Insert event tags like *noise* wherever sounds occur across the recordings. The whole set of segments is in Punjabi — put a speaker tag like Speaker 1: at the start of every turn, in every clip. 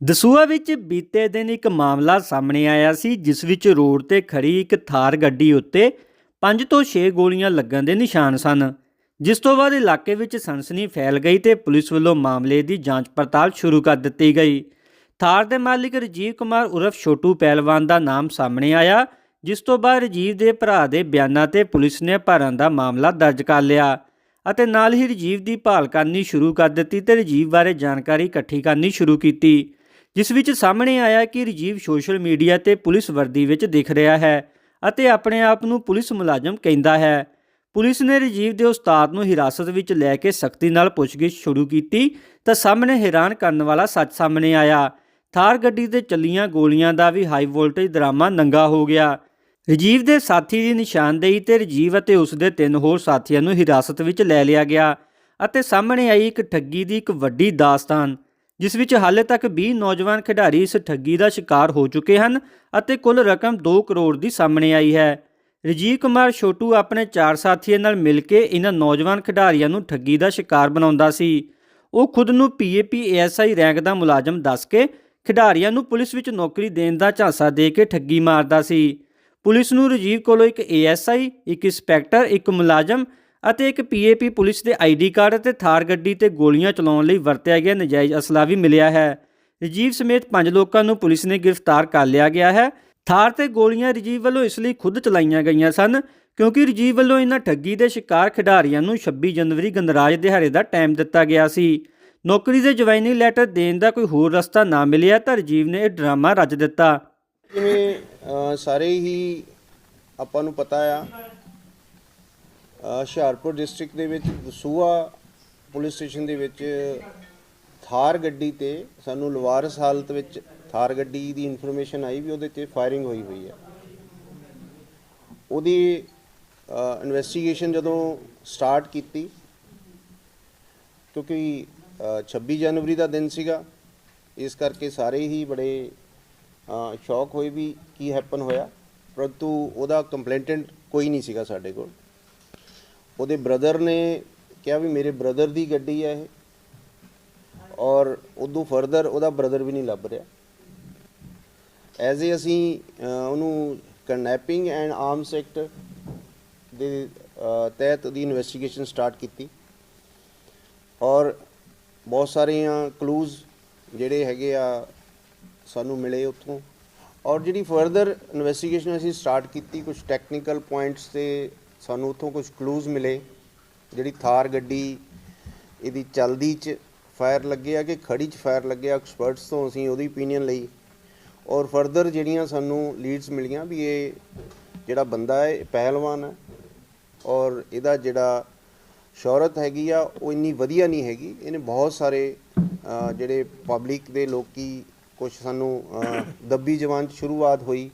Speaker 1: ਦਸੂਆ ਵਿੱਚ ਬੀਤੇ ਦਿਨ ਇੱਕ ਮਾਮਲਾ ਸਾਹਮਣੇ ਆਇਆ ਸੀ, ਜਿਸ ਵਿੱਚ ਰੋਡ ਤੇ ਖੜੀ ਇੱਕ ਥਾਰ ਗੱਡੀ ਉੱਤੇ 5 ਤੋਂ 6 ਗੋਲੀਆਂ ਲੱਗਣ ਦੇ ਨਿਸ਼ਾਨ ਸਨ, ਜਿਸ ਤੋਂ ਬਾਅਦ ਇਲਾਕੇ ਵਿੱਚ ਸਨਸਨੀ ਫੈਲ ਗਈ ਤੇ ਪੁਲਿਸ ਵੱਲੋਂ ਮਾਮਲੇ ਦੀ ਜਾਂਚ ਪੜਤਾਲ ਸ਼ੁਰੂ ਕਰ ਦਿੱਤੀ ਗਈ। ਥਾਰ ਦੇ ਮਾਲਿਕ ਰਜੀਵ ਕੁਮਾਰ ਉਰਫ ਛੋਟੂ ਪਹਿਲਵਾਨ ਦਾ ਨਾਮ ਸਾਹਮਣੇ ਆਇਆ, ਜਿਸ ਤੋਂ ਬਾਅਦ ਰਜੀਵ ਦੇ ਭਰਾ ਦੇ ਬਿਆਨਾਂ ਤੇ ਪੁਲਿਸ ਨੇ ਭਰਨ ਦਾ ਮਾਮਲਾ ਦਰਜ ਕਰ ਲਿਆ ਅਤੇ ਨਾਲ ਹੀ ਰਜੀਵ ਦੀ ਭਾਲ ਕਰਨੀ ਸ਼ੁਰੂ ਕਰ ਦਿੱਤੀ ਤੇ ਰਜੀਵ ਬਾਰੇ ਜਾਣਕਾਰੀ ਇਕੱਠੀ ਕਰਨੀ ਸ਼ੁਰੂ ਕੀਤੀ। ਜਿਸ ਵਿੱਚ ਸਾਹਮਣੇ ਆਇਆ ਕਿ ਰਜੀਵ ਸੋਸ਼ਲ ਮੀਡੀਆ ਤੇ ਪੁਲਿਸ ਵਰਦੀ ਵਿੱਚ ਦਿਖ ਰਿਹਾ ਹੈ ਅਤੇ ਆਪਣੇ ਆਪ ਨੂੰ ਪੁਲਿਸ ਮੁਲਾਜ਼ਮ ਕਹਿੰਦਾ ਹੈ। ਪੁਲਿਸ ਨੇ ਰਜੀਵ ਦੇ ਉਸਤਾਦ ਨੂੰ ਹਿਰਾਸਤ ਵਿੱਚ ਲੈ ਕੇ ਸਖਤੀ ਨਾਲ ਪੁੱਛਗਿੱਛ ਸ਼ੁਰੂ ਕੀਤੀ ਤਾਂ ਸਾਹਮਣੇ ਹੈਰਾਨ ਕਰਨ ਵਾਲਾ ਸੱਚ ਸਾਹਮਣੇ ਆਇਆ। ਥਾਰ ਗੱਡੀ ਤੇ ਚੱਲੀਆਂ ਗੋਲੀਆਂ ਦਾ ਵੀ ਹਾਈ ਵੋਲਟੇਜ ਦਰਾਮਾ ਨੰਗਾ ਹੋ ਗਿਆ। ਰਜੀਵ ਦੇ ਸਾਥੀ ਦੀ ਨਿਸ਼ਾਨਦੇਹੀ ਤੇ ਰਜੀਵ ਅਤੇ ਉਸ ਦੇ ਤਿੰਨ ਹੋਰ ਸਾਥੀਆਂ ਨੂੰ ਹਿਰਾਸਤ ਵਿੱਚ ਲੈ ਲਿਆ ਗਿਆ ਅਤੇ ਸਾਹਮਣੇ ਆਈ ਇੱਕ ਠੱਗੀ ਦੀ ਇੱਕ ਵੱਡੀ ਦਾਸਤਾਨ। ਜਿਸ ਵਿੱਚ ਹਾਲੇ ਤੱਕ 20 ਨੌਜਵਾਨ ਖਿਡਾਰੀ ਇਸ ਠੱਗੀ ਦਾ ਸ਼ਿਕਾਰ ਹੋ ਚੁੱਕੇ ਹਨ ਅਤੇ ਕੁੱਲ ਰਕਮ 2 ਕਰੋੜ ਦੀ ਸਾਹਮਣੇ ਆਈ ਹੈ। ਰਜੀਵ ਕੁਮਾਰ ਛੋਟੂ ਆਪਣੇ ਚਾਰ ਸਾਥੀਆਂ ਨਾਲ ਮਿਲ ਕੇ ਇਹਨਾਂ ਨੌਜਵਾਨ ਖਿਡਾਰੀਆਂ ਨੂੰ ਠੱਗੀ ਦਾ ਸ਼ਿਕਾਰ ਬਣਾਉਂਦਾ ਸੀ। ਉਹ ਖੁਦ ਨੂੰ ਪੀਏਪੀ ਏਐਸਆਈ ਰੈਂਕ ਦਾ ਮੁਲਾਜ਼ਮ ਦੱਸ ਕੇ ਖਿਡਾਰੀਆਂ ਨੂੰ ਪੁਲਿਸ ਵਿੱਚ ਨੌਕਰੀ ਦੇਣ ਦਾ ਝਾਂਸਾ ਦੇ ਕੇ ਠੱਗੀ ਮਾਰਦਾ ਸੀ। ਪੁਲਿਸ ਨੂੰ ਰਜੀਵ ਕੋਲੋਂ ਇੱਕ ਏਐਸਆਈ ਇੱਕ ਇੰਸਪੈਕਟਰ, ਇੱਕ ਮੁਲਾਜ਼ਮ ਅਤੇ ਇੱਕ ਪੀਏਪੀ ਪੁਲਿਸ ਦੇ ਆਈਡੀ ਕਾਰਡ ਅਤੇ ਥਾਰ ਗੱਡੀ ਤੇ ਗੋਲੀਆਂ ਚਲਾਉਣ ਲਈ ਵਰਤਿਆ ਗਿਆ ਨਜਾਇਜ਼ ਅਸਲਾ ਵੀ ਮਿਲਿਆ ਹੈ। ਰਜੀਵ ਸਮੇਤ ਪੰਜ ਲੋਕਾਂ ਨੂੰ ਪੁਲਿਸ ਨੇ ਗ੍ਰਿਫਤਾਰ ਕਰ ਲਿਆ ਗਿਆ ਹੈ। ਥਾਰ ਤੇ ਗੋਲੀਆਂ ਰਜੀਵ ਵੱਲੋਂ ਇਸ ਲਈ ਖੁਦ ਚਲਾਈਆਂ ਗਈਆਂ ਸਨ, ਕਿਉਂਕਿ ਰਜੀਵ ਵੱਲੋਂ ਇਹਨਾਂ ਠੱਗੀ ਦੇ ਸ਼ਿਕਾਰ ਖਿਡਾਰੀਆਂ ਨੂੰ 26 ਜਨਵਰੀ ਗਣਰਾਜ ਦਿਹਾੜੇ ਦਾ ਟਾਈਮ ਦਿੱਤਾ ਗਿਆ ਸੀ। ਨੌਕਰੀ ਦੇ ਜਵਾਇਨੀ ਲੈਟਰ ਦੇਣ ਦਾ ਕੋਈ ਹੋਰ ਰਸਤਾ ਨਾ ਮਿਲਿਆ ਤਾਂ ਰਜੀਵ ਨੇ ਇਹ ਡਰਾਮਾ ਰਚ ਦਿੱਤਾ।
Speaker 2: ਜਿਵੇਂ ਸਾਰੇ ਹੀ ਆਪਾਂ ਨੂੰ ਪਤਾ ਆ ਹੁਸ਼ਿਆਰਪੁਰ ਡਿਸਟ੍ਰਿਕਟ ਦੇ ਵਿੱਚ ਦਸੂਆ ਪੁਲਿਸ ਸਟੇਸ਼ਨ ਦੇ ਵਿੱਚ ਥਾਰ ਗੱਡੀ ਤੇ ਸਾਨੂੰ ਲਵਾਰਸ ਹਾਲਤ ਵਿੱਚ ਥਾਰ ਗੱਡੀ ਦੀ ਇਨਫੋਰਮੇਸ਼ਨ ਆਈ ਵੀ ਉਹਦੇ ਤੇ ਫਾਇਰਿੰਗ ਹੋਈ ਹੋਈ ਹੈ। ਉਹਦੀ ਇਨਵੈਸਟੀਗੇਸ਼ਨ ਜਦੋਂ ਸਟਾਰਟ ਕੀਤੀ ਕਿਉਂਕਿ ਅ, 26 ਜਨਵਰੀ ਦਾ ਦਿਨ ਸੀਗਾ ਇਸ ਕਰਕੇ ਸਾਰੇ ਹੀ ਬੜੇ ਸ਼ੌਕ ਹੋਏ ਵੀ ਕੀ ਹੈਪਨ ਹੋਇਆ। ਪਰੰਤੂ ਉਹਦਾ ਕੰਪਲੇਂਟੈਂਟ ਕੋਈ ਨਹੀਂ ਸੀਗਾ ਸਾਡੇ ਕੋਲ। ਉਹਦੇ ਬ੍ਰਦਰ ਨੇ ਕਿਹਾ ਵੀ ਮੇਰੇ ਬ੍ਰਦਰ ਦੀ ਗੱਡੀ ਹੈ ਇਹ। ਔਰ ਉਦੋਂ ਫਰਦਰ ਉਹਦਾ ਬ੍ਰਦਰ ਵੀ ਨਹੀਂ ਲੱਭ ਰਿਹਾ। ਐਜ਼ ਏ ਅਸੀਂ ਉਹਨੂੰ ਕਡਨੈਪਿੰਗ ਐਂਡ ਆਰਮਸ ਐਕਟ ਦੇ ਤਹਿਤ ਦੀ ਇਨਵੈਸਟੀਗੇਸ਼ਨ ਸਟਾਰਟ ਕੀਤੀ। ਔਰ ਬਹੁਤ ਸਾਰੀਆਂ ਕਲੂਜ਼ ਜਿਹੜੇ ਹੈਗੇ ਆ, ਸਾਨੂੰ ਮਿਲੇ ਉੱਥੋਂ। ਔਰ ਜਿਹੜੀ ਫਰਦਰ ਇਨਵੈਸਟੀਗੇਸ਼ਨ ਅਸੀਂ ਸਟਾਰਟ ਕੀਤੀ ਕੁਝ ਟੈਕਨੀਕਲ ਪੁਆਇੰਟਸ ਤੇ ਸਾਨੂੰ ਉੱਥੋਂ ਕੁਝ ਕਲੂਜ਼ ਮਿਲੇ, ਜਿਹੜੀ ਥਾਰ ਗੱਡੀ ਇਹਦੀ ਚਲਦੀ ਚ ਫਾਇਰ ਲੱਗੇ ਆ ਕਿ ਖੜੀ ਚ ਫਾਇਰ ਲੱਗਿਆ ਐਕਸਪਰਟਸ ਤੋਂ ਅਸੀਂ ਉਹਦੀ opinion ਲਈ। ਔਰ ਫਰਦਰ ਜਿਹੜੀਆਂ ਸਾਨੂੰ ਲੀਡਸ ਮਿਲੀਆਂ ਵੀ ਇਹ ਜਿਹੜਾ ਬੰਦਾ ਹੈ, ਇਹ ਪਹਿਲਵਾਨ ਹੈ। ਔਰ ਇਹਦਾ ਜਿਹੜਾ ਸ਼ੌਹਰਤ ਹੈਗੀ ਆ, ਉਹ ਇੰਨੀ ਵਧੀਆ ਨਹੀਂ ਹੈਗੀ। ਇਹਨੇ ਬਹੁਤ ਸਾਰੇ ਜਿਹੜੇ ਪਬਲਿਕ ਦੇ ਲੋਕੀ ਕੁਝ ਸਾਨੂੰ ਦੱਬੀ ਜਵਾਨ ਚ ਸ਼ੁਰੂਆਤ ਹੋਈ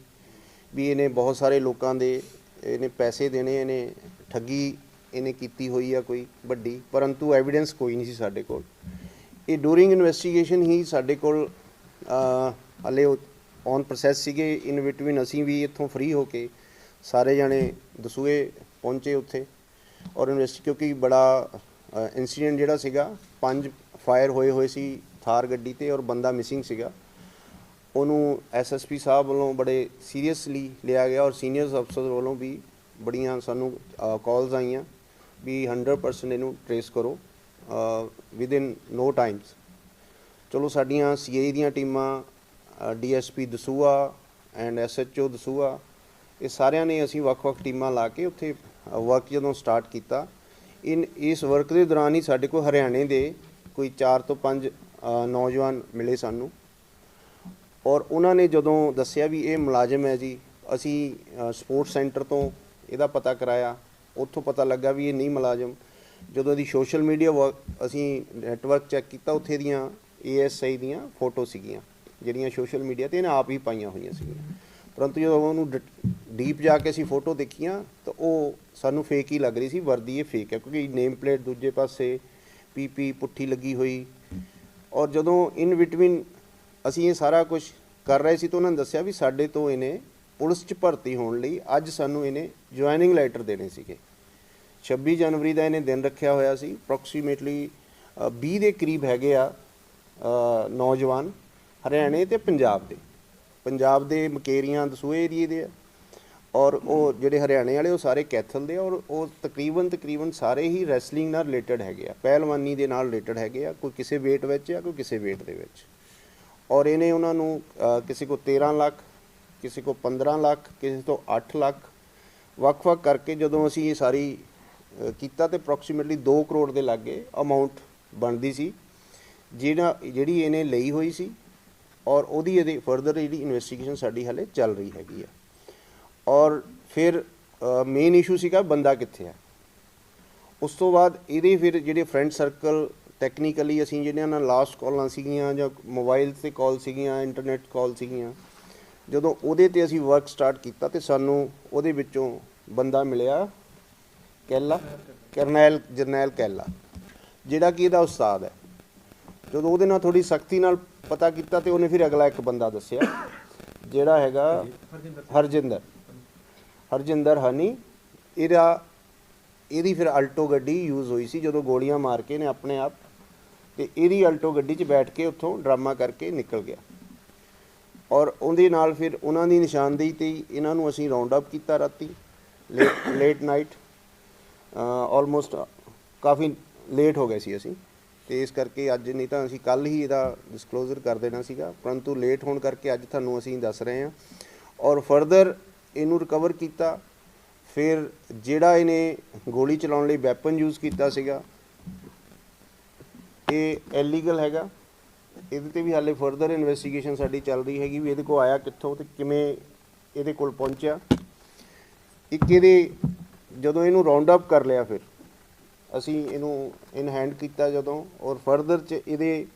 Speaker 2: ਵੀ ਇਹਨੇ ਬਹੁਤ ਸਾਰੇ ਲੋਕਾਂ ਦੇ ਇਹਨੇ ਪੈਸੇ ਦੇਣੇ ਇਹਨੇ ਠੱਗੀ ਇਹਨੇ ਕੀਤੀ ਹੋਈ ਆ ਕੋਈ ਵੱਡੀ ਪਰੰਤੂ ਐਵੀਡੈਂਸ ਕੋਈ ਨਹੀਂ ਸੀ ਸਾਡੇ ਕੋਲ। ਇਹ ਡੂਰਿੰਗ ਇਨਵੈਸਟੀਗੇਸ਼ਨ ਹੀ ਸਾਡੇ ਕੋਲ ਅ, ਹਲੇ ਔਨ ਪ੍ਰੋਸੈਸ ਸੀਗੇ ਇਨ ਬਿਟਵੀਨ ਅਸੀਂ ਵੀ ਇੱਥੋਂ ਫ੍ਰੀ ਹੋ ਕੇ ਸਾਰੇ ਜਾਣੇ ਦਸੂਏ ਪਹੁੰਚੇ ਉੱਥੇ ਔਰ ਇਨਵੈਸਟੀ ਕਿਉਂਕਿ ਬੜਾ ਇਨਸੀਡੈਂਟ ਜਿਹੜਾ ਸੀਗਾ ਪੰਜ ਫਾਇਰ ਹੋਏ ਹੋਏ ਸੀ ਥਾਰ ਗੱਡੀ ਤੇ ਔਰ ਬੰਦਾ ਮਿਸਿੰਗ ਸੀਗਾ। ਉਹਨੂੰ ਐਸਐਸਪੀ ਸਾਹਿਬ ਵੱਲੋਂ ਬੜੇ ਸੀਰੀਅਸਲੀ ਲਿਆ ਗਿਆ ਔਰ ਸੀਨੀਅਰ ਅਫਸਰ ਵੱਲੋਂ ਵੀ ਬੜੀਆਂ ਸਾਨੂੰ ਕਾਲਸ ਆਈਆਂ ਵੀ 100% ਇਹਨੂੰ ਟਰੇਸ ਕਰੋ ਵਿਦ ਇਨ ਨੋ ਟਾਈਮਸ ਚਲੋ ਸਾਡੀਆਂ ਸੀਆਈ ਦੀਆਂ ਟੀਮਾਂ DSP Dasuya and SHO Dasuya, ਇਹ ਸਾਰਿਆਂ ਨੇ ਅਸੀਂ ਵੱਖ-ਵੱਖ ਟੀਮਾਂ ਲਾ ਕੇ ਉੱਥੇ ਵਰਕ ਜਦੋਂ ਸਟਾਰਟ ਕੀਤਾ, ਇਨ, ਇਸ ਵਰਕ ਦੇ ਦੌਰਾਨ ਹੀ ਸਾਡੇ ਕੋਲ ਹਰਿਆਣੇ ਦੇ ਕੋਈ 4 ਤੋਂ 5 ਨੌਜਵਾਨ ਮਿਲੇ ਸਾਨੂੰ। ਔਰ ਉਹਨਾਂ ਨੇ ਜਦੋਂ ਦੱਸਿਆ ਵੀ ਇਹ ਮੁਲਾਜ਼ਮ ਹੈ ਜੀ, ਅਸੀਂ ਸਪੋਰਟਸ ਸੈਂਟਰ ਤੋਂ ਇਹਦਾ ਪਤਾ ਕਰਾਇਆ, ਉੱਥੋਂ ਪਤਾ ਲੱਗਾ ਵੀ ਇਹ ਨਹੀਂ ਮੁਲਾਜ਼ਮ। ਜਦੋਂ ਇਹਦੀ ਸੋਸ਼ਲ ਮੀਡੀਆ ਅਸੀਂ ਨੈਟਵਰਕ ਚੈੱਕ ਕੀਤਾ, ਉੱਥੇ ਦੀਆਂ ਏਐਸਆਈ ਦੀਆਂ ਫੋਟੋ ਸੀਗੀਆਂ, ਜਿਹੜੀਆਂ ਸੋਸ਼ਲ ਮੀਡੀਆ ਤੇ ਇਹਨੇ ਆਪ ਹੀ ਪਾਈਆਂ ਹੋਈਆਂ ਸੀਗੀਆਂ। ਪਰੰਤੂ ਜਦੋਂ ਉਹਨੂੰ ਡੀਪ ਜਾ ਕੇ ਅਸੀਂ ਫੋਟੋ ਦੇਖੀਆਂ, ਤਾਂ ਉਹ ਸਾਨੂੰ ਫੇਕ ਹੀ ਲੱਗ ਰਹੀ ਸੀ, ਵਰਦੀ ਇਹ ਫੇਕ ਹੈ, ਕਿਉਂਕਿ ਨੇਮ ਪਲੇਟ ਦੂਜੇ ਪਾਸੇ ਪੀਪੀ ਪੁੱਠੀ ਲੱਗੀ ਹੋਈ। ਔਰ ਜਦੋਂ ਇਨ ਬਿਟਵੀਨ ਅਸੀਂ ਇਹ ਸਾਰਾ ਕੁਝ ਕਰ ਰਹੇ ਸੀ ਤਾਂ ਉਹਨਾਂ ਨੇ ਦੱਸਿਆ ਵੀ ਸਾਡੇ ਤੋਂ ਇਹਨੇ ਪੁਲਿਸ 'ਚ ਭਰਤੀ ਹੋਣ ਲਈ ਅੱਜ ਸਾਨੂੰ ਇਹਨੇ ਜੁਆਇਨਿੰਗ ਲੈਟਰ ਦੇਣੇ ਸੀਗੇ। 26 ਜਨਵਰੀ ਦਾ ਇਹਨੇ ਦਿਨ ਰੱਖਿਆ ਹੋਇਆ ਸੀ। ਅਪਰੋਕਸੀਮੇਟਲੀ 20 ਦੇ ਕਰੀਬ ਹੈਗੇ ਆ ਨੌਜਵਾਨ ਹਰਿਆਣੇ ਤੇ ਪੰਜਾਬ ਦੇ। ਪੰਜਾਬ ਦੇ ਮਕੇਰੀਆਂ, ਦਸੂਏ ਏਰੀਏ ਦੇ ਆ। ਔਰ ਉਹ ਜਿਹੜੇ ਹਰਿਆਣੇ ਵਾਲੇ ਉਹ ਸਾਰੇ ਕੈਥਲ ਦੇ ਔਰ ਉਹ ਤਕਰੀਬਨ ਤਕਰੀਬਨ ਸਾਰੇ ਹੀ ਰੈਸਲਿੰਗ ਨਾਲ ਰਿਲੇਟਡ ਹੈਗੇ ਆ। ਪਹਿਲਵਾਨੀ ਦੇ ਨਾਲ ਰਿਲੇਟਡ ਹੈਗੇ ਆ। ਕੋਈ ਕਿਸੇ weight ਵਿੱਚ ਆ, ਕੋਈ ਕਿਸੇ weight ਦੇ ਵਿੱਚ। ਔਰ ਇਹਨੇ ਉਹਨਾਂ ਨੂੰ ਕਿਸੇ ਕੋ 13 ਲੱਖ, ਕਿਸੇ ਕੋ 15 ਲੱਖ, ਕਿਸੇ ਤੋਂ 8 ਲੱਖ ਵੱਖ-ਵੱਖ ਕਰਕੇ ਜਦੋਂ ਅਸੀਂ ਇਹ ਸਾਰੀ ਕੀਤਾ ਤੇ ਅਪਰੋਕਸੀਮੇਟਲੀ 2 ਕਰੋੜ ਦੇ ਲਾਗੇ ਅਮਾਉਂਟ ਬਣਦੀ ਸੀ, ਜਿਹੜਾ, ਜਿਹੜੀ ਇਹਨੇ ਲਈ ਹੋਈ ਸੀ ਔਰ ਉਹਦੀ ਇਹਦੀ ਫਰਦਰ ਜਿਹੜੀ ਇਨਵੈਸਟੀਗੇਸ਼ਨ ਸਾਡੀ ਹਲੇ ਚੱਲ ਰਹੀ ਹੈਗੀ ਆ। ਔਰ ਫਿਰ ਮੇਨ ਇਸ਼ੂ ਸੀਗਾ ਬੰਦਾ ਕਿੱਥੇ ਆ। ਉਸ ਤੋਂ ਬਾਅਦ ਇਹਦੇ ਫਿਰ ਜਿਹੜੇ ਫਰੈਂਡ ਸਰਕਲ ਟੈਕਨੀਕਲੀ ਅਸੀਂ ਜਿਹੜੀਆਂ ਨਾਲ ਲਾਸਟ ਕਾਲਾਂ ਸੀਗੀਆਂ ਜਾਂ ਮੋਬਾਈਲ ਤੇ ਕਾਲ ਸੀਗੀਆਂ ਇੰਟਰਨੈਟ ਕਾਲ ਸੀਗੀਆਂ, ਜਦੋਂ ਉਹਦੇ ਤੇ ਅਸੀਂ ਵਰਕ ਸਟਾਰਟ ਕੀਤਾ ਤੇ ਸਾਨੂੰ ਉਹਦੇ ਵਿੱਚੋਂ ਬੰਦਾ ਮਿਲਿਆ ਕੈਲਾ, ਕਰਨੈਲ, ਜਰਨੈਲ ਕੈਲਾ, ਜਿਹੜਾ ਕਿ ਇਹਦਾ ਉਸਤਾਦ ਹੈ। ਜਦੋਂ ਉਹਦੇ ਨਾਲ ਥੋੜੀ ਸਖਤੀ ਨਾਲ ਪਤਾ ਕੀਤਾ ਤੇ ਉਹਨੇ ਫਿਰ ਅਗਲਾ ਇੱਕ ਬੰਦਾ ਦੱਸਿਆ, ਜਿਹੜਾ ਹੈਗਾ ਹਰਜਿੰਦਰ। ਹਰਜਿੰਦਰ ਹਨੀ, ਇਹਦਾ, ਇਹਦੀ ਫਿਰ ਅਲਟੋ ਗੱਡੀ ਯੂਜ਼ ਹੋਈ ਸੀ ਜਦੋਂ ਗੋਲੀਆਂ ਮਾਰ ਕੇ ਨੇ ਆਪਣੇ ਆਪ ਤੇ ਇਹਦੀ ਆਲਟੋ ਗੱਡੀ 'ਚ ਬੈਠ ਕੇ ਉੱਥੋਂ ਡਰਾਮਾ ਕਰਕੇ ਨਿਕਲ ਗਿਆ। ਔਰ ਉਹਦੇ ਨਾਲ ਫਿਰ ਉਹਨਾਂ ਦੀ ਨਿਸ਼ਾਨਦੇਹੀ ਤੇ ਹੀ ਇਹਨਾਂ ਨੂੰ ਅਸੀਂ ਰਾਉਂਡ ਅਪ ਕੀਤਾ ਰਾਤੀ ਲੇਟ ਲੇਟ ਨਾਈਟ ਆਲਮੋਸਟ ਕਾਫੀ ਲੇਟ ਹੋ ਗਏ ਸੀ ਅਸੀਂ। ਤੇ ਇਸ ਕਰਕੇ ਅੱਜ ਨਹੀਂ ਤਾਂ ਅਸੀਂ ਕੱਲ ਹੀ ਇਹਦਾ ਡਿਸਕਲੋਜ਼ਰ ਕਰ ਦੇਣਾ ਸੀਗਾ, ਪਰੰਤੂ ਲੇਟ ਹੋਣ ਕਰਕੇ ਅੱਜ ਤੁਹਾਨੂੰ ਅਸੀਂ ਦੱਸ ਰਹੇ ਹਾਂ। ਔਰ ਫਰਦਰ ਇਹਨੂੰ ਰਿਕਵਰ ਕੀਤਾ, ਫਿਰ ਜਿਹੜਾ ਇਹਨੇ ਗੋਲੀ ਚਲਾਉਣ ਲਈ ਵੈਪਨ ਯੂਜ਼ ਕੀਤਾ ਸੀਗਾ ਇਹ ਇਲੀਗਲ ਹੈਗਾ। ਇਹਦੇ ਤੇ ਵੀ ਹਾਲੇ ਫਰਦਰ ਇਨਵੈਸਟੀਗੇਸ਼ਨ ਸਾਡੀ ਚੱਲ ਰਹੀ ਹੈਗੀ ਵੀ ਇਹਦੇ ਕੋਲ ਆਇਆ ਕਿੱਥੋਂ ਤੇ ਕਿਵੇਂ ਇਹਦੇ ਕੋਲ ਪਹੁੰਚਿਆ। ਇੱਕ ਇਹਦੇ ਜਦੋਂ ਇਹਨੂੰ ਰਾਉਂਡ ਅਪ ਕਰ ਲਿਆ ਫਿਰ, ਅਸੀਂ ਇਹਨੂੰ ਇਨ ਹੈਂਡ ਕੀਤਾ ਜਦੋਂ ਔਰ ਫਰਦਰ ਚ ਇਹਦੇ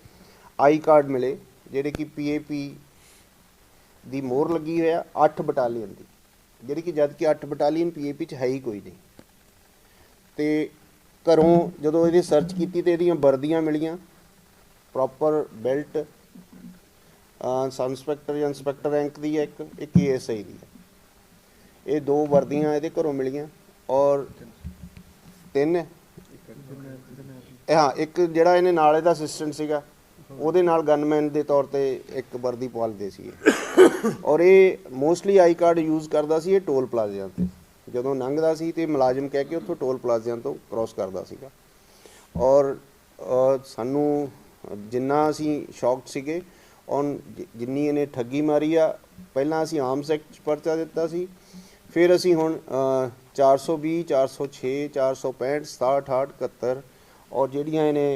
Speaker 2: ਆਈ ਕਾਰਡ ਮਿਲੇ, ਜਿਹੜੇ ਕਿ ਪੀਏਪੀ ਦੀ ਮੋਹਰ ਲੱਗੀ ਹੋਇਆ 8 ਬਟਾਲੀਅਨ ਦੀ। ਜਿਹੜੀ ਕਿ ਜਦ ਕਿ 8 ਬਟਾਲੀਅਨ ਪੀਏਪੀ ਚ ਹੈ ਹੀ ਕੋਈ ਨਹੀਂ। ਤੇ ਘਰੋਂ ਜਦੋਂ ਇਹਦੀ ਸਰਚ ਕੀਤੀ ਤੇ ਇਹਦੀਆਂ ਵਰਦੀਆਂ ਮਿਲੀਆਂ ਪ੍ਰੋਪਰ ਬੈਲਟ ਸਬ ਇੰਸਪੈਕਟਰ ਜਾਂ ਇੰਸਪੈਕਟਰ ਰੈਂਕ ਦੀ ਹੈ ਇੱਕ ਇੱਕ ਏਐਸਆਈ ਦੀ ਹੈ ਇਹ ਦੋ ਵਰਦੀਆਂ ਇਹਦੇ ਘਰੋਂ ਮਿਲੀਆਂ ਔਰ ਤਿੰਨ, ਹਾਂ, ਇੱਕ ਜਿਹੜਾ ਇਹਨੇ ਨਾਲ ਇਹਦਾ ਅਸਿਸਟੈਂਟ ਸੀਗਾ, ਉਹਦੇ ਨਾਲ ਗਨਮੈਨ ਦੇ ਤੌਰ ਤੇ ਇੱਕ ਵਰਦੀ ਪਾਲਦੇ ਸੀ ਔਰ ਇਹ ਮੋਸਟਲੀ ਆਈ ਕਾਰਡ ਯੂਜ਼ ਕਰਦਾ ਸੀ ਇਹ ਟੋਲ ਪਲਾਜ਼ਿਆਂ ਤੇ। ਜਦੋਂ ਲੰਘਦਾ ਸੀ ਤੇ ਮੁਲਾਜ਼ਮ ਕਹਿ ਕੇ ਉੱਥੋਂ ਟੋਲ ਪਲਾਜ਼ਿਆਂ ਤੋਂ ਕ੍ਰਾਸ ਕਰਦਾ ਸੀਗਾ। ਔਰ ਸਾਨੂੰ ਜਿੰਨਾ ਅਸੀਂ ਸ਼ੌਕਡ ਸੀਗੇ ਔਨ ਜਿੰਨੀ ਇਹਨੇ ਠੱਗੀ ਮਾਰੀ ਆ ਪਹਿਲਾਂ ਅਸੀਂ ਆਮ ਸੈਕਟ 'ਚ ਪਰਚਾ ਦਿੱਤਾ ਸੀ ਫਿਰ ਅਸੀਂ ਹੁਣ ਅ, 420 406 465 67 68 71 ਔਰ ਜਿਹੜੀਆਂ ਇਹਨੇ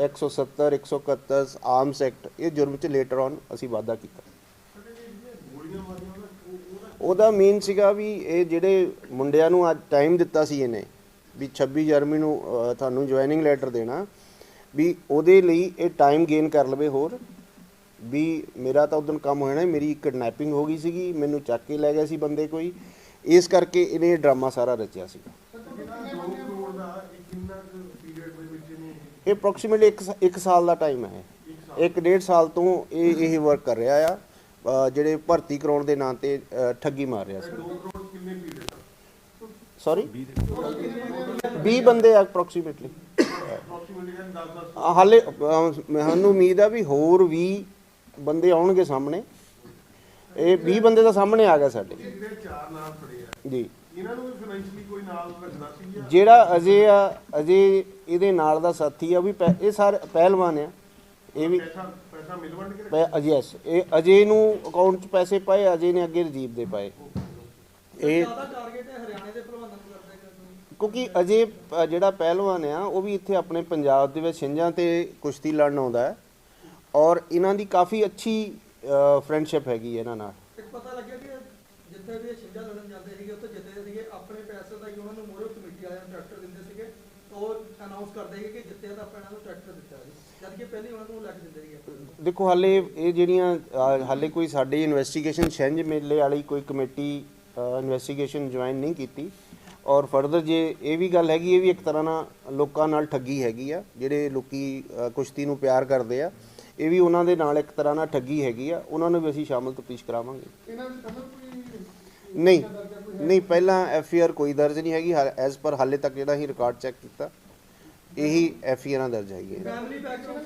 Speaker 2: 170 171 ਆਰਮਸ ਐਕਟ ਇਹ ਜੁਰਮ 'ਚ ਲੇਟਰ ਔਨ ਅਸੀਂ ਵਾਅਦਾ ਕੀਤਾ। ਉਹਦਾ ਮੇਨ ਸੀਗਾ ਵੀ ਇਹ ਜਿਹੜੇ ਮੁੰਡਿਆਂ ਨੂੰ ਅੱਜ ਟਾਈਮ ਦਿੱਤਾ ਸੀ ਇਹਨੇ, ਵੀ 26 ਜਰਮੀ ਨੂੰ ਤੁਹਾਨੂੰ ਜੁਆਇਨਿੰਗ ਲੈਟਰ ਦੇਣਾ, ਵੀ ਉਹਦੇ ਲਈ ਇਹ ਟਾਈਮ ਗੇਨ ਕਰ ਲਵੇ ਹੋਰ, ਵੀ ਮੇਰਾ ਤਾਂ ਉਦੋਂ ਕੰਮ ਹੋਇਆ ਨਾ, ਮੇਰੀ ਕਿਡਨੈਪਿੰਗ ਹੋ ਗਈ ਸੀਗੀ, ਮੈਨੂੰ ਚੱਕ ਕੇ ਲੈ ਗਿਆ ਸੀ ਬੰਦੇ ਕੋਈ, ਇਸ ਕਰਕੇ ਇਹਨੇ ਇਹ ਡਰਾਮਾ ਸਾਰਾ ਰਚਿਆ ਸੀਗਾ। ਇਹ ਅਪਰੋਕਸੀਮੇਟਲੀ 1 ਸਾਲ ਦਾ ਟਾਈਮ ਹੈ ਇੱਕ ਡੇਢ ਸਾਲ ਤੋਂ ਇਹ ਇਹ ਵਰਕ ਕਰ ਰਿਹਾ ਆ। ਜਿਹੜੇ ਭਰਤੀ ਕਰਾਉਣ ਦੇ ਨਾਂ ਤੇ ਠੱਗੀ ਮਾਰ ਰਿਹਾ ਸੀ। ਸੌਰੀ 20 ਬੰਦੇ ਅਪਰੋਕਸੀਮੇਟਲੀ ਹਾਲੇ ਮੈਨੂੰ ਉਮੀਦ ਆ ਵੀ ਹੋਰ ਵੀ ਬੰਦੇ ਆਉਣਗੇ ਸਾਹਮਣੇ। ਇਹ 20 ਬੰਦੇ ਦਾ ਸਾਹਮਣੇ ਆ ਗਏ ਸਾਡੇ। ਜੀ।
Speaker 3: ਇਹਨਾਂ ਨੂੰ ਫਾਈਨੈਂਸ਼ਲੀ ਕੋਈ ਨਾਲ ਰੱਖਦਾ ਸੀ
Speaker 2: ਜਿਹੜਾ ਅਜੇ ਆ, ਅਜੇ ਇਹਦੇ ਨਾਲ ਦਾ ਸਾਥੀ ਆ, ਉਹ ਵੀ ਇਹ ਸਾਰੇ ਪਹਿਲਵਾਨ ਆ। ਇਹ ਵੀ
Speaker 3: ਪੈਸਾ ਮਿਲ ਵੰਡ ਕੇ
Speaker 2: ਪੈ ਯੈਸ ਇਹ ਅਜੇ ਨੂੰ ਅਕਾਊਂਟ 'ਚ ਪੈਸੇ ਪਾਏ ਅਜੇ ਨੇ ਅੱਗੇ ਰਜੀਵ ਦੇ ਪਾਏ। ਇਹ
Speaker 4: ਜ਼ਿਆਦਾ ਟਾਰਗੇਟ ਹੈ ਹਰਿਆਣੇ ਦੇ ਭਲਵਾਨਾਂ ਨੂੰ ਕਰਦੇ ਕਿ
Speaker 2: ਕਿਉਂਕਿ ਅਜੇ ਅ, ਜਿਹੜਾ ਪਹਿਲਵਾਨ ਆ ਉਹ ਵੀ ਇੱਥੇ ਆਪਣੇ ਪੰਜਾਬ ਦੇ ਵਿੱਚ ਛਿੰਝਾਂ ਤੇ ਕੁਸ਼ਤੀ ਲੜਨ ਆਉਂਦਾ ਹੈ। ਔਰ ਇਹਨਾਂ ਦੀ ਕਾਫੀ ਅੱਛੀ ਫਰੈਂਡਸ਼ਿਪ ਹੈਗੀ ਇਹਨਾਂ ਨਾਲ।
Speaker 4: ਇੱਕ ਪਤਾ ਲੱਗਿਆ ਕਿ ਜਿੱਥੇ ਵੀ ਇਹ ਛਿੰਝਾ ਲੜਨ ਜਾਂਦੇ ਸੀਗੇ ਉੱਥੇ ਜਿੱਤੇ ਸੀਗੇ ਆਪਣੇ ਪੈਸੇ ਦਾ ਹੀ ਉਹਨਾਂ ਨੂੰ ਮੋਰੇ ਕਮੇਟੀ ਵਾਲਿਆਂ ਨੂੰ ਟਰੈਕਟਰ ਦਿੰਦੇ ਸੀਗੇ। ਉਹ ਅਨਾਉਂਸ ਕਰਦੇ ਸੀਗੇ ਕਿ ਜਿੱਤੇ ਤਾਂ ਆਪਾਂ ਇਹਨਾਂ ਨੂੰ ਟਰੈਕਟਰ ਦਿੱਤਾ ਜੀ। ਜਦ ਕਿ ਪਹਿਲੇ ਉਹਨਾਂ ਨੂੰ ਲੈ ਕੇ ਦਿੰਦੇ ਸੀਗੇ।
Speaker 2: ਦੇਖੋ ਹਾਲੇ ਇਹ ਜਿਹੜੀਆਂ ਹਾਲੇ ਕੋਈ ਸਾਡੀ ਇਨਵੈਸਟੀਗੇਸ਼ਨ ਛਿੰਝ ਮੇਲੇ ਵਾਲੀ ਕੋਈ ਕਮੇਟੀ ਇਨਵੈਸਟੀਗੇਸ਼ਨ ਜੁਆਇਨ ਨਹੀਂ ਕੀਤੀ। ਔਰ ਫਰਦਰ ਜੇ ਇਹ ਵੀ ਗੱਲ ਹੈਗੀ ਇਹ ਵੀ ਇੱਕ ਤਰ੍ਹਾਂ ਨਾਲ ਲੋਕਾਂ ਨਾਲ ਠੱਗੀ ਹੈਗੀ ਆ ਜਿਹੜੇ ਲੋਕੀ ਕੁਸ਼ਤੀ ਨੂੰ ਪਿਆਰ ਕਰਦੇ ਆ ਇਹ ਵੀ ਉਹਨਾਂ ਦੇ ਨਾਲ ਇੱਕ ਤਰ੍ਹਾਂ ਨਾਲ ਠੱਗੀ ਹੈਗੀ ਆ। ਉਹਨਾਂ ਨੂੰ ਵੀ ਅਸੀਂ ਸ਼ਾਮਲ ਤਫਤੀਸ਼ ਕਰਾਵਾਂਗੇ। ਨਹੀਂ। ਨਹੀਂ ਪਹਿਲਾਂ ਐਫ ਆਰ ਕੋਈ ਦਰਜ ਨਹੀਂ ਹੈਗੀ ਐਜ਼ ਪਰ ਹਾਲੇ ਤੱਕ ਜਿਹੜਾ ਹੀ ਰਿਕਾਰਡ ਚੈੱਕ ਕੀਤਾ ਇਹੀ ਐਫ ਆਰ ਦਰਜ ਹੈਗੀ ਹੈ
Speaker 4: ਫੈਮਿਲੀ ਬੈਕਗ੍ਰਾਉਂਡ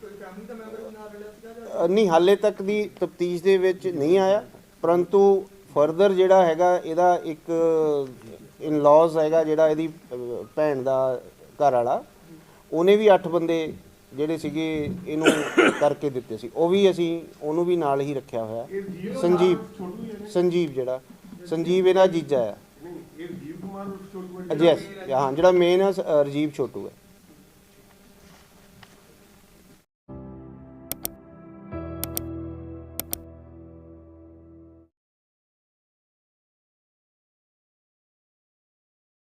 Speaker 4: ਕੋਈ ਫੈਮਿਲੀ ਦਾ ਮੈਂਬਰ ਨਾਲ ਸੀਗਾ
Speaker 2: ਨਹੀਂ ਹਾਲੇ ਤੱਕ ਦੀ ਤਫਤੀਸ਼ ਦੇ ਵਿੱਚ ਨਹੀਂ ਆਇਆ ਪਰੰਤੂ ਫਰਦਰ ਜਿਹੜਾ ਹੈਗਾ ਇਹਦਾ ਇੱਕ ਇਨ ਲਾਜ਼ ਹੈਗਾ ਜਿਹੜਾ ਇਹਦੀ ਭੈਣ ਦਾ ਘਰ ਵਾਲਾ ਉਹਨੇ ਵੀ 8 ਬੰਦੇ ਜਿਹੜੇ ਸੀਗੇ ਇਹਨੂੰ *coughs* ਕਰਕੇ ਦਿੱਤੇ ਸੀ। ਉਹ ਵੀ ਅਸੀਂ ਉਹਨੂੰ ਵੀ ਨਾਲ ਹੀ ਰੱਖਿਆ ਹੋਇਆ। ਸੰਜੀਵ? ਸੰਜੀਵ ਜਿਹੜਾ ਸੰਜੀਵ ਇਹਦਾ ਜੀਜਾ ਆ।
Speaker 3: ਨਹੀਂ ਇਹ ਰਜੀਵ ਕੁਮਾਰ ਛੋਟੂ ਹੈ
Speaker 2: ਯੈਸ ਹਾਂ ਜਿਹੜਾ ਮੇਨ ਹੈ ਸ- ਅ, ਰਜੀਵ ਛੋਟੂ ਹੈ।